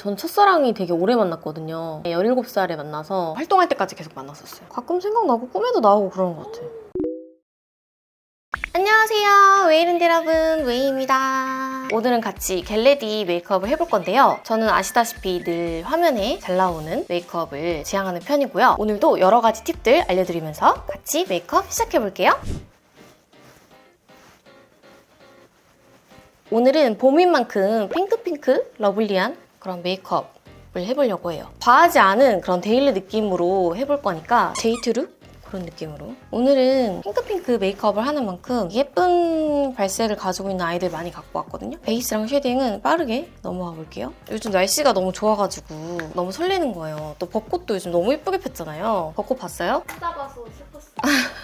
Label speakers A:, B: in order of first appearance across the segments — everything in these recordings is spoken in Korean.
A: 전 첫사랑이 되게 오래 만났거든요. 17살에 만나서 활동할 때까지 계속 만났었어요. 가끔 생각나고 꿈에도 나오고 그러는 것 같아요. 안녕하세요. 웨이랜드 여러분, 웨이입니다. 오늘은 같이 겟레디 메이크업을 해볼 건데요. 저는 아시다시피 늘 화면에 잘 나오는 메이크업을 지향하는 편이고요. 오늘도 여러 가지 팁들 알려드리면서 같이 메이크업 시작해볼게요. 오늘은 봄인 만큼 핑크핑크 러블리한 그런 메이크업을 해보려고 해요. 과하지 않은 그런 데일리 느낌으로 해볼 거니까 데이트룩? 그런 느낌으로. 오늘은 핑크핑크 메이크업을 하는 만큼 예쁜 발색을 가지고 있는 아이들 많이 갖고 왔거든요. 베이스랑 쉐딩은 빠르게 넘어가 볼게요. 요즘 날씨가 너무 좋아가지고 너무 설레는 거예요. 또 벚꽃도 요즘 너무 예쁘게 폈잖아요. 벚꽃 봤어요?
B: 찾아봐서 슬펐어.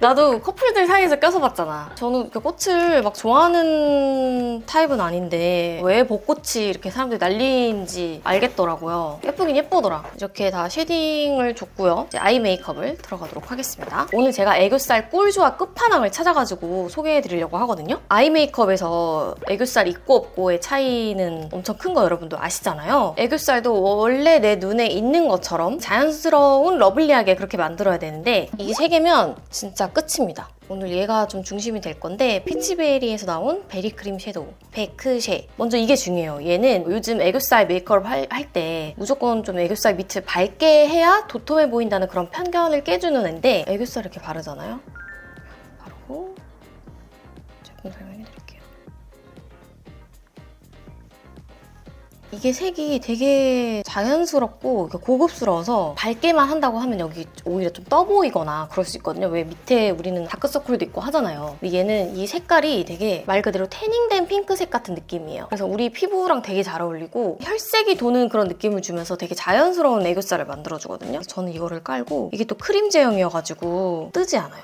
A: 나도 커플들 사이에서 껴서 봤잖아. 저는 이렇게 꽃을 막 좋아하는 타입은 아닌데 왜 벚꽃이 이렇게 사람들이 난리인지 알겠더라고요. 예쁘긴 예쁘더라. 이렇게 다 쉐딩을 줬고요. 이제 아이 메이크업을 들어가도록 하겠습니다. 오늘 제가 애교살 꿀조합 끝판왕을 찾아가지고 소개해드리려고 하거든요. 아이 메이크업에서 애교살 있고 없고의 차이는 엄청 큰 거 여러분도 아시잖아요. 애교살도 원래 내 눈에 있는 것처럼 자연스러운 러블리하게 그렇게 만들어야 되는데 이게 세 개면 진짜 끝입니다. 오늘 얘가 좀 중심이 될 건데 피치베리에서 나온 베리 크림 섀도우 베크쉐. 먼저 이게 중요해요. 얘는 요즘 애교살 메이크업 할 때 무조건 좀 애교살 밑을 밝게 해야 도톰해 보인다는 그런 편견을 깨주는 앤데 애교살 이렇게 바르잖아요? 바르고 이게 색이 되게 자연스럽고 고급스러워서 밝게만 한다고 하면 여기 오히려 좀 떠 보이거나 그럴 수 있거든요. 왜 밑에 우리는 다크서클도 있고 하잖아요. 근데 얘는 이 색깔이 되게 말 그대로 태닝된 핑크색 같은 느낌이에요. 그래서 우리 피부랑 되게 잘 어울리고 혈색이 도는 그런 느낌을 주면서 되게 자연스러운 애교살을 만들어주거든요. 저는 이거를 깔고 이게 또 크림 제형이어가지고 뜨지 않아요.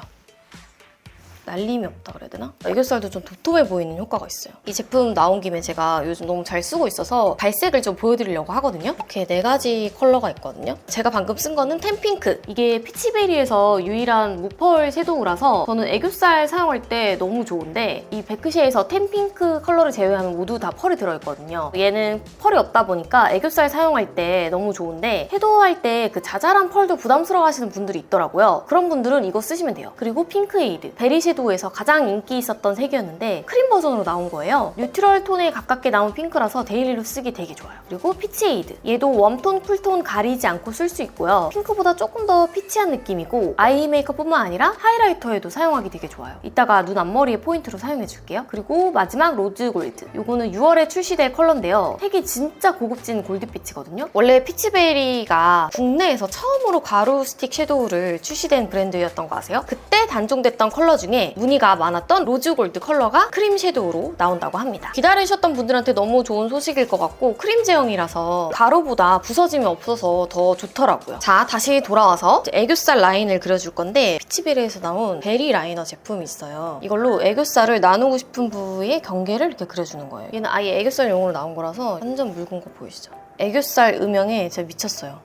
A: 날림이 없다 그래야 되나? 애교살도 좀 도톰해 보이는 효과가 있어요. 이 제품 나온 김에 제가 요즘 너무 잘 쓰고 있어서 발색을 좀 보여드리려고 하거든요. 이렇게 네 가지 컬러가 있거든요. 제가 방금 쓴 거는 템핑크. 이게 피치베리에서 유일한 무펄 섀도우라서 저는 애교살 사용할 때 너무 좋은데 이 베크쉐에서 템핑크 컬러를 제외하면 모두 다 펄이 들어있거든요. 얘는 펄이 없다 보니까 애교살 사용할 때 너무 좋은데 섀도우 할 때 그 자잘한 펄도 부담스러워 하시는 분들이 있더라고요. 그런 분들은 이거 쓰시면 돼요. 그리고 핑크 에이드. 베리 섀도우 에서 가장 인기 있었던 색이었는데 크림 버전으로 나온 거예요. 뉴트럴 톤에 가깝게 나온 핑크라서 데일리로 쓰기 되게 좋아요. 그리고 피치에이드. 얘도 웜톤, 쿨톤 가리지 않고 쓸 수 있고요. 핑크보다 조금 더 피치한 느낌이고 아이 메이크업뿐만 아니라 하이라이터에도 사용하기 되게 좋아요. 이따가 눈 앞머리에 포인트로 사용해 줄게요. 그리고 마지막 로즈 골드. 요거는 6월에 출시될 컬러인데요. 색이 진짜 고급진 골드빛이거든요. 원래 피치베리가 국내에서 처음으로 가루 스틱 섀도우를 출시된 브랜드였던 거 아세요? 그때 단종됐던 컬러 중에 무늬가 많았던 로즈 골드 컬러가 크림 섀도우로 나온다고 합니다. 기다리셨던 분들한테 너무 좋은 소식일 것 같고 크림 제형이라서 가루보다 부서짐이 없어서 더 좋더라고요. 자, 다시 돌아와서 애교살 라인을 그려줄 건데 피치베리에서 나온 베리 라이너 제품이 있어요. 이걸로 애교살을 나누고 싶은 부위에 경계를 이렇게 그려주는 거예요. 얘는 아예 애교살용으로 나온 거라서 완전 묽은 거 보이시죠? 애교살 음영에 제가 미쳤어요.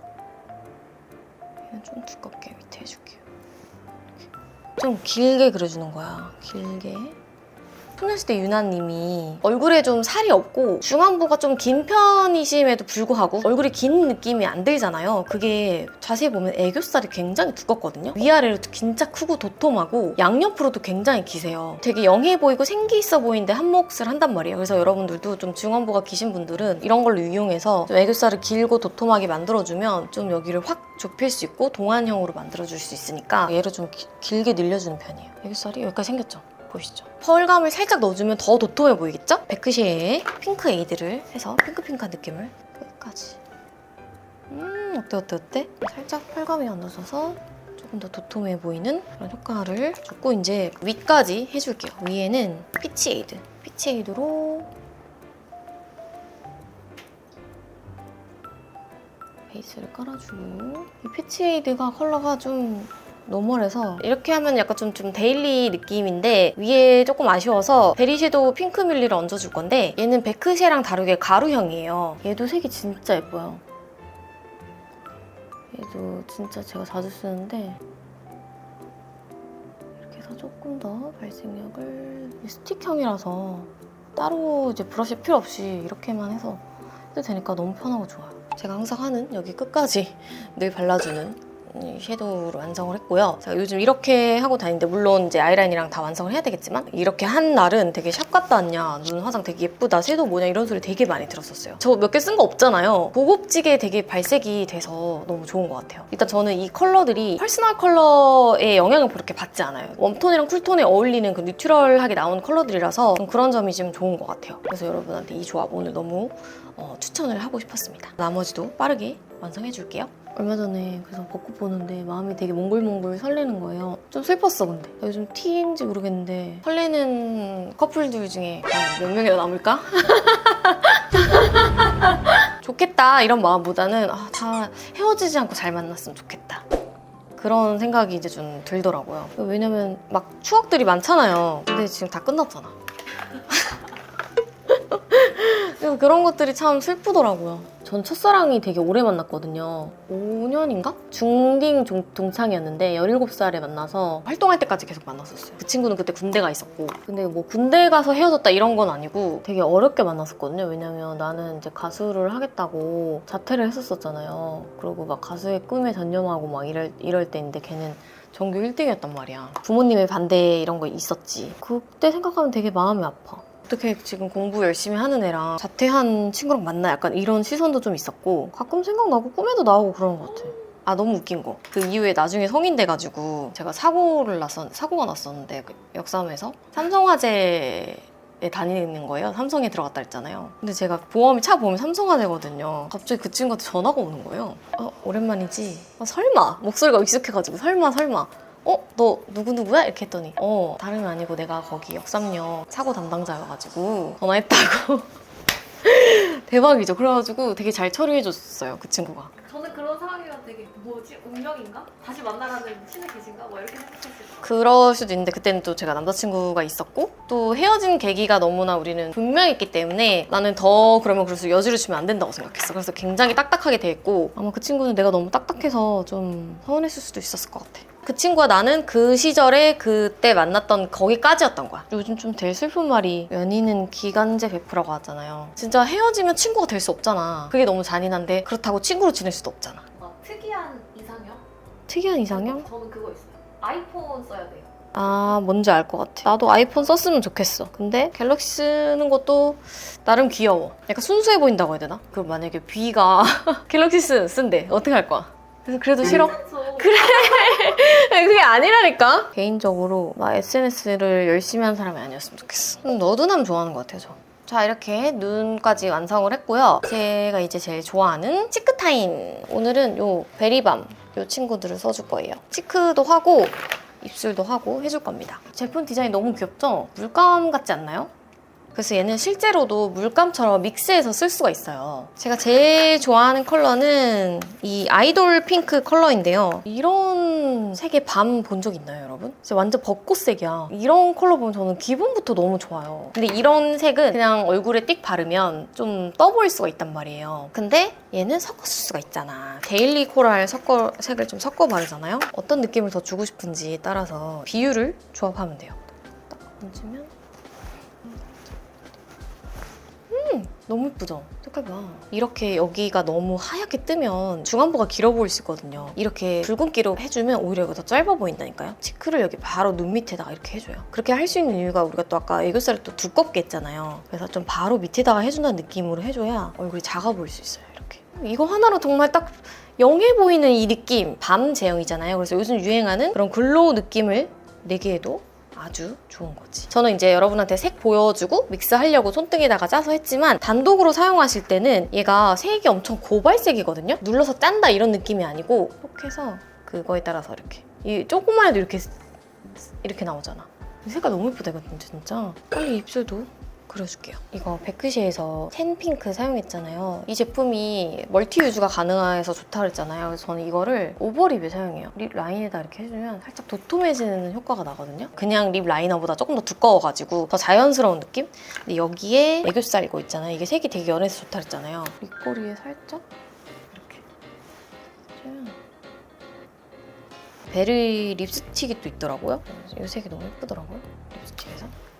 A: 얘는 좀 두껍게 밑에 해줄게요. 좀 길게 그려주는 거야. 길게. 소녀시대 유나님이 얼굴에 좀 살이 없고 중안부가 좀 긴 편이심에도 불구하고 얼굴이 긴 느낌이 안 들잖아요. 그게 자세히 보면 애교살이 굉장히 두껍거든요. 위아래로 진짜 크고 도톰하고 양옆으로도 굉장히 기세요. 되게 영해 보이고 생기 있어 보이는데 한 몫을 한단 말이에요. 그래서 여러분들도 좀 중안부가 기신 분들은 이런 걸로 이용해서 좀 애교살을 길고 도톰하게 만들어주면 좀 여기를 확 좁힐 수 있고 동안형으로 만들어줄 수 있으니까 얘를 좀 기- 길게 늘려주는 편이에요. 애교살이 여기까지 생겼죠? 보이시죠? 펄감을 살짝 넣어주면 더 도톰해 보이겠죠? 베크쉐의 핑크 에이드를 해서 핑크핑크한 느낌을 끝까지 음 어때 어때 어때? 살짝 펄감이 얹어져서 조금 더 도톰해 보이는 그런 효과를 줬고 이제 위까지 해줄게요 위에는 피치 에이드 피치 에이드로 베이스를 깔아주고 이 피치 에이드가 컬러가 좀 노멀해서 이렇게 하면 약간 좀, 좀 데일리 느낌인데 위에 조금 아쉬워서 베리 섀도우 핑크 뮬리를 얹어줄 건데 얘는 베크쉐랑 다르게 가루형이에요. 얘도 색이 진짜 예뻐요. 얘도 진짜 제가 자주 쓰는데 이렇게 해서 조금 더 발색력을 스틱형이라서 따로 이제 브러쉬 필요 없이 이렇게만 해서 때 되니까 너무 편하고 좋아요. 제가 항상 하는 여기 끝까지 늘 발라주는 이 섀도우로 완성을 했고요. 제가 요즘 이렇게 하고 다니는데 물론 이제 아이라인이랑 다 완성을 해야 되겠지만 이렇게 한 날은 되게 샵 갔다 왔냐, 눈 화장 되게 예쁘다, 섀도우 뭐냐 이런 소리 되게 많이 들었었어요. 저 몇 개 쓴 거 없잖아요. 고급지게 되게 발색이 돼서 너무 좋은 것 같아요. 일단 저는 이 컬러들이 퍼스널 컬러의 영향을 그렇게 받지 않아요. 웜톤이랑 쿨톤에 어울리는 그 뉴트럴하게 나온 컬러들이라서 좀 그런 점이 좀 좋은 것 같아요. 그래서 여러분한테 이 조합 오늘 너무 어, 추천을 하고 싶었습니다. 나머지도 빠르게 완성해 줄게요. 얼마 전에 그래서 벚꽃 보는데 마음이 되게 몽글몽글 설레는 거예요. 좀 슬펐어 근데 요즘 티인지 모르겠는데 설레는 커플들 중에 몇 명이나 남을까? 좋겠다 이런 마음보다는 아, 다 헤어지지 않고 잘 만났으면 좋겠다. 그런 생각이 이제 좀 들더라고요. 왜냐면 막 추억들이 많잖아요. 근데 지금 다 끝났잖아. 그래서 그런 것들이 참 슬프더라고요. 전 첫사랑이 되게 오래 만났거든요. 5년인가? 중딩 종- 동창이었는데 17살에 만나서 활동할 때까지 계속 만났었어요. 그 친구는 그때 군대 가 있었고. 근데 뭐 군대 가서 헤어졌다 이런 건 아니고 되게 어렵게 만났었거든요. 왜냐면 나는 이제 가수를 하겠다고 자퇴를 했었었잖아요. 그리고 막 가수의 꿈에 전념하고 막 이럴, 이럴 때인데 걔는 전교 1등이었단 말이야. 부모님의 반대 이런 거 있었지. 그때 생각하면 되게 마음이 아파. 어떻게 지금 공부 열심히 하는 애랑 자퇴한 친구랑 만나 약간 이런 시선도 좀 있었고 가끔 생각나고 꿈에도 나오고 그러는 것 같아. 아 너무 웃긴 거. 그 이후에 나중에 성인 돼가지고 제가 사고를 났었 사고가 났었는데 그 역삼에서 삼성화재에 다니는 거예요. 삼성에 들어갔다 했잖아요. 근데 제가 보험이 차 보험이 삼성화재거든요. 갑자기 그 친구한테 전화가 오는 거예요. 어 오랜만이지. 어, 설마 목소리가 익숙해가지고 설마 설마. 어? 너 누구누구야? 이렇게 했더니 어 다름이 아니고 내가 거기 역삼역 사고 담당자여가지고 전화했다고 대박이죠 그래가지고 되게 잘 처리해줬어요 그 친구가
B: 저는 그런 상황이면 되게 뭐지 운명인가? 다시 만나라는 신의 계신가? 뭐 이렇게 생각했을 것.
A: 그럴 수도 있는데 그때는 또 제가 남자친구가 있었고 또 헤어진 계기가 너무나 우리는 분명했기 때문에 나는 더 그러면 그럴수록 여지를 주면 안 된다고 생각했어 그래서 굉장히 딱딱하게 대했고 아마 그 친구는 내가 너무 딱딱해서 좀 서운했을 수도 있었을 것 같아 그 친구와 나는 그 시절에 그때 만났던 거기까지였던 거야 요즘 좀 제일 슬픈 말이 연인은 기간제 베프라고 하잖아요 진짜 헤어지면 친구가 될 수 없잖아 그게 너무 잔인한데 그렇다고 친구로 지낼 수도 없잖아
B: 막 특이한 이상형?
A: 특이한 이상형?
B: 저는 그거 있어요. 아이폰 써야 돼요.
A: 아, 뭔지 알 것 같아. 나도 아이폰 썼으면 좋겠어. 근데 갤럭시 쓰는 것도 나름 귀여워. 약간 순수해 보인다고 해야 되나? 그럼 만약에 B가 갤럭시 쓴, 쓴대. 어떻게 할 거야? 그래서 그래도 싫어?
B: 괜찮죠?
A: 그게 아니라니까? 개인적으로 막 SNS를 열심히 하는 사람이 아니었으면 좋겠어. 음, 너드남 좋아하는 것 같아요, 저. 자, 이렇게 눈까지 완성을 했고요. 제가 이제 제일 좋아하는 치크타임. 오늘은 요 베리밤, 요 친구들을 써줄 거예요. 치크도 하고, 입술도 하고 해줄 겁니다. 제품 디자인 너무 귀엽죠? 물감 같지 않나요? 그래서 얘는 실제로도 물감처럼 믹스해서 쓸 수가 있어요. 제가 제일 좋아하는 컬러는 이 아이돌 핑크 컬러인데요. 이런 색의 밤 본 적 있나요, 여러분? 진짜 완전 벚꽃색이야. 이런 컬러 보면 저는 기분부터 너무 좋아요. 근데 이런 색은 그냥 얼굴에 띡 바르면 좀 떠 보일 수가 있단 말이에요. 근데 얘는 쓸 수가 있잖아. 데일리 코랄 섞어, 색을 좀 섞어 바르잖아요. 어떤 느낌을 더 주고 싶은지 따라서 비율을 조합하면 돼요. 딱 얹으면 너무 예쁘죠? 색깔 봐. 이렇게 여기가 너무 하얗게 뜨면 중안부가 길어 보일 수 있거든요. 이렇게 붉은기로 해주면 오히려 이거 더 짧아 보인다니까요. 치크를 여기 바로 눈 밑에다가 이렇게 해줘요. 그렇게 할 수 있는 이유가 우리가 또 아까 애교살을 또 두껍게 했잖아요. 그래서 좀 바로 밑에다가 해준다는 느낌으로 해줘야 얼굴이 작아 보일 수 있어요. 이렇게. 이거 하나로 정말 딱 영해 보이는 이 느낌 밤 제형이잖아요. 그래서 요즘 유행하는 그런 글로우 느낌을 내기에도 아주 좋은 거지. 저는 이제 여러분한테 색 보여주고 믹스하려고 손등에다가 짜서 했지만 단독으로 사용하실 때는 얘가 색이 엄청 고발색이거든요. 눌러서 짠다 이런 느낌이 아니고 이렇게 해서 그거에 따라서 이렇게 이 조금만 해도 이렇게 이렇게 나오잖아. 이 색깔 너무 예쁘다 이거 진짜. 빨리 입술도 그려줄게요. 이거 베크시에서 텐 핑크 사용했잖아요. 이 제품이 멀티 유즈가 가능해서 좋다 그랬잖아요. 그래서 저는 이거를 오버립에 사용해요. 립 라인에다 이렇게 해주면 살짝 도톰해지는 효과가 나거든요. 그냥 립 라이너보다 조금 더 두꺼워가지고 더 자연스러운 느낌? 근데 여기에 애교살 이거 있잖아요. 이게 색이 되게 연해서 좋다 그랬잖아요. 입꼬리에 살짝 이렇게 해주면 베리 립스틱이 또 있더라고요. 이 색이 너무 예쁘더라고요. 립스틱에서.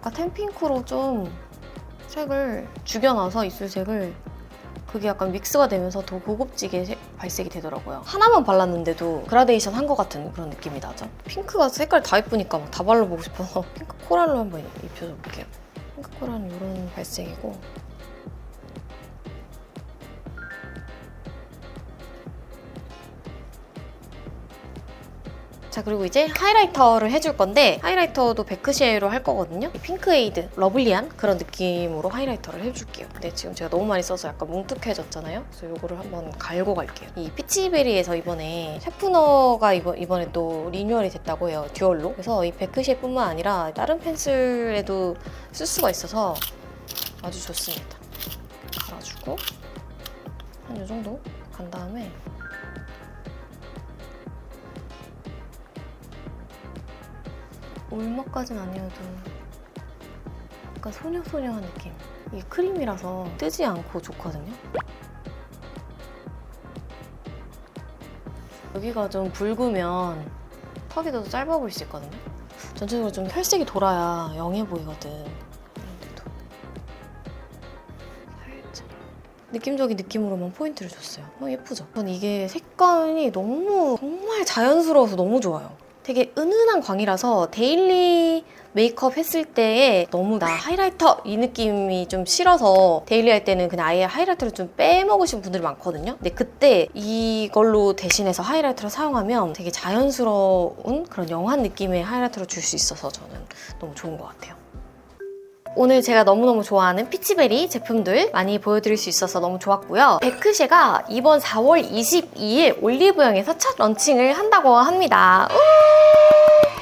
A: 아까 템핑크로 좀 색을 죽여놔서 입술색을 그게 약간 믹스가 되면서 더 고급지게 색- 발색이 되더라고요. 하나만 발랐는데도 그라데이션 한 것 같은 그런 느낌이 나죠. 핑크가 색깔 다 예쁘니까 막 다 발라보고 싶어서 핑크 코랄로 한번 입혀볼게요. 핑크 코랄은 이런 발색이고 자 그리고 이제 하이라이터를 해줄 건데 하이라이터도 베크시에로 할 거거든요. 이 핑크에이드 러블리한 그런 느낌으로 하이라이터를 해줄게요. 근데 지금 제가 너무 많이 써서 약간 뭉툭해졌잖아요. 그래서 이거를 한번 갈고 갈게요. 이 피치베리에서 이번에 셰프너가 이번, 이번에 또 리뉴얼이 됐다고 해요. 듀얼로. 그래서 이 베크시에뿐만 아니라 다른 펜슬에도 쓸 수가 있어서 아주 좋습니다. 갈아주고 한 이 정도 간 다음에 올먹까진 아니어도 약간 소녀소녀한 느낌. 이게 크림이라서 뜨지 않고 좋거든요. 여기가 좀 붉으면 턱이 더 짧아 보일 수 있거든요. 전체적으로 좀 혈색이 돌아야 영해 보이거든. 느낌적인 느낌으로만 포인트를 줬어요. 어, 예쁘죠? 전 이게 색감이 너무 정말 자연스러워서 너무 좋아요. 되게 은은한 광이라서 데일리 메이크업 했을 때에 너무 나 하이라이터 이 느낌이 좀 싫어서 데일리 할 때는 그냥 아예 하이라이터를 좀 빼먹으신 분들이 많거든요. 근데 그때 이걸로 대신해서 하이라이터를 사용하면 되게 자연스러운 그런 영한 느낌의 하이라이터를 줄 수 있어서 저는 너무 좋은 것 같아요. 오늘 제가 너무너무 좋아하는 피치베리 제품들 많이 보여드릴 수 있어서 너무 좋았고요. 베크쉐가 이번 4월 22일 올리브영에서 첫 런칭을 한다고 합니다.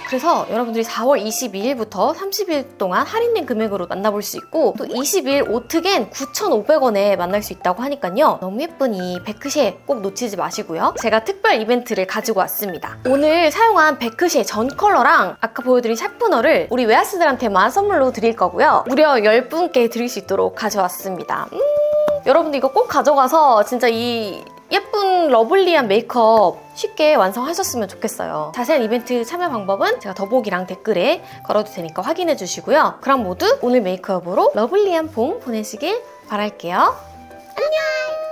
A: 우! 그래서 여러분들이 4월 22일부터 30일 동안 할인된 금액으로 만나볼 수 있고 또 20일 오트겐 9,500원에 만날 수 있다고 하니까요. 너무 예쁜 이 베크쉐 꼭 놓치지 마시고요. 제가 특별 이벤트를 가지고 왔습니다. 오늘 사용한 베크쉐 전 컬러랑 아까 보여드린 샤프너를 우리 웨하스들한테만 선물로 드릴 거고요. 무려 10분께 드릴 수 있도록 가져왔습니다. 음, 여러분들 이거 꼭 가져가서 진짜 이 예쁜 러블리한 메이크업 쉽게 완성하셨으면 좋겠어요. 자세한 이벤트 참여 방법은 제가 더보기랑 댓글에 걸어둘 테니까 확인해 주시고요. 그럼 모두 오늘 메이크업으로 러블리한 봄 보내시길 바랄게요. 안녕!